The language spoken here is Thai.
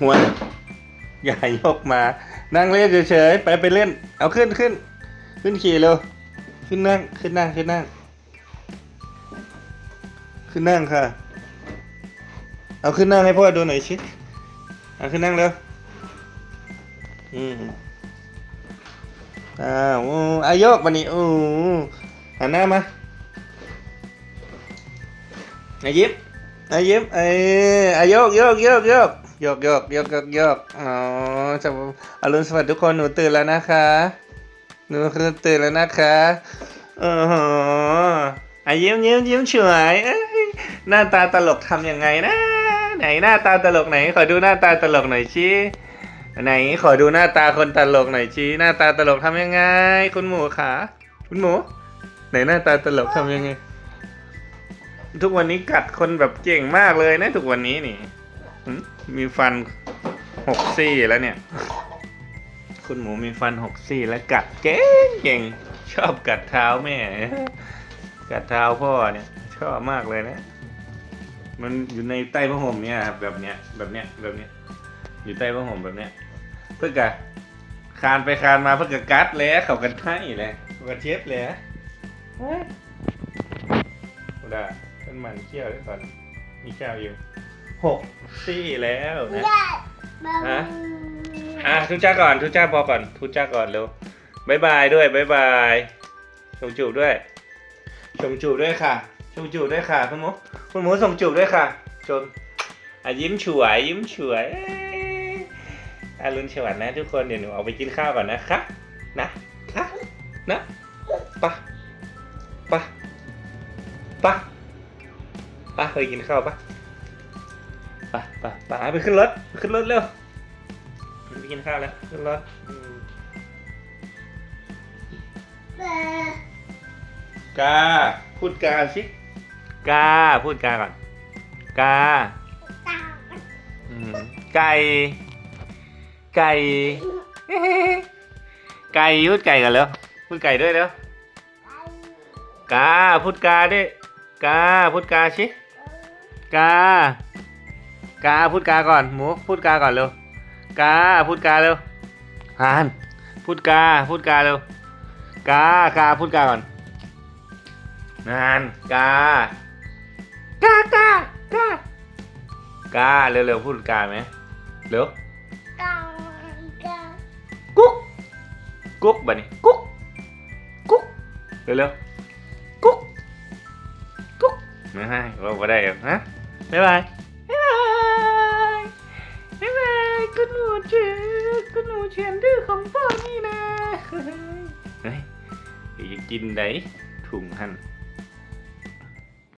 หัวอย่ายกมา นั่งเล่นเฉยๆไปไปเล่น เอาขึ้นขึ้น ขึ้นขี่เร็ว ขึ้นนั่ง ขึ้นนั่ง ขึ้นนั่ง ขึ้นนั่งค่ะ เอาขึ้นนั่งให้พ่อดูหน่อยชิเอาขึ้นนั่งเร็ว อืมอ้าวอายกมานี่อู้หันหน้ามาอายิ้มอายิ้มเอ้อายกโยกโยกโยก โยกโยกโยกโยกโยกอ๋อจะอรุณสวัสดิ์ทุกคนหนูตื่นแล้วนะคะ หนูคือตื่นแล้วนะคะโอ้โหอายิ้มยิ้มยิ้มสวยเอ้ยหน้าตาตลกทำยังไงนะ ไหนหน้าตาตลกไหน ขอดูหน้าตาตลกหน่อยชิไหนขอดูหน้าตาคนตลกหน่อยชิหน้าตาตลกทำยังไง คุณหมูขาคุณหมู ไหนหน้าตาตลกทำยังไง ทุกวันนี้กัดคนแบบเก่งมากเลยนะทุกวันนี้นี่ มีฟันหกซี่แล้วเนี่ย คุณหมูมีฟันหกซี่แล้วกัดเก่งเก่งชอบกัดเท้าแม่ กัดเท้าพ่อเนี่ย ชอบมากเลยนะ มันอยู่ในใต้ผ้าห่มเนี่ยครับแบบเนี้ยแบบเนี้ยแบบเนี้ยอยู่ใต้ผ้าห่มแบบเนี้ยเพื่อกะคานไปคานมาเพื่อกะกัดแล้วเขากันให้เลยเขากันเช็ดเลยกูได้เป็นมันเขี้ยวด้วยก่อนมีแก้วอยู่ หกซี่แล้วนะฮะอะทุจ้าก่อนทุจ้าพอก่อนทุจ้าก่อนเร็วบายบายด้วยบายบายชมจูบด้วยชมจูบด้วยค่ะชมจูบด้วยค่ะคุณหมูคุณหมูส่งจูบด้วยค่ะชมอะยิ้มฉวยยิ้มฉวยเอ้ยอารุณสวัสดิ์นะทุกคนเดี๋ยวหนูออกไปกินข้าวก่อนนะคะนะคะนะไปะปะปะปะไปกินข้าวปะ ปะปะปะไปขึ้นรถขึ้นรถเร็วไปกินข้าวแล้วขึ้นรถอืมกาพูดกาสิกาพูดกาก่อนกาอืมไก่ไก่ ไก่พูดไก่กันแล้วพูดไก่ด้วยแล้วกาพูดกาด้วยกาพูดกาสิกา กาพูดกาก่อนหมูพูดกาก่อนเร็วกาพูดกาเร็วฮานพูดกาพูดกาเร็วกากาพูดกาก่อนนานกากากากากาเร็วๆพูดกาไหมเร็วกุ๊กกุ๊กบัดนี้กุ๊กกุ๊กเร็วๆกุ๊กกุ๊กไม่ให้ว่าบ่ได้หรอกฮะบ๊ายบายบ๊ายบาย ก็หนูเชื่อคุณหนูเชียนดื้อของพ่อนี่นะเฮ้ยเดี๋ยวจะกินไหนถุงหั่น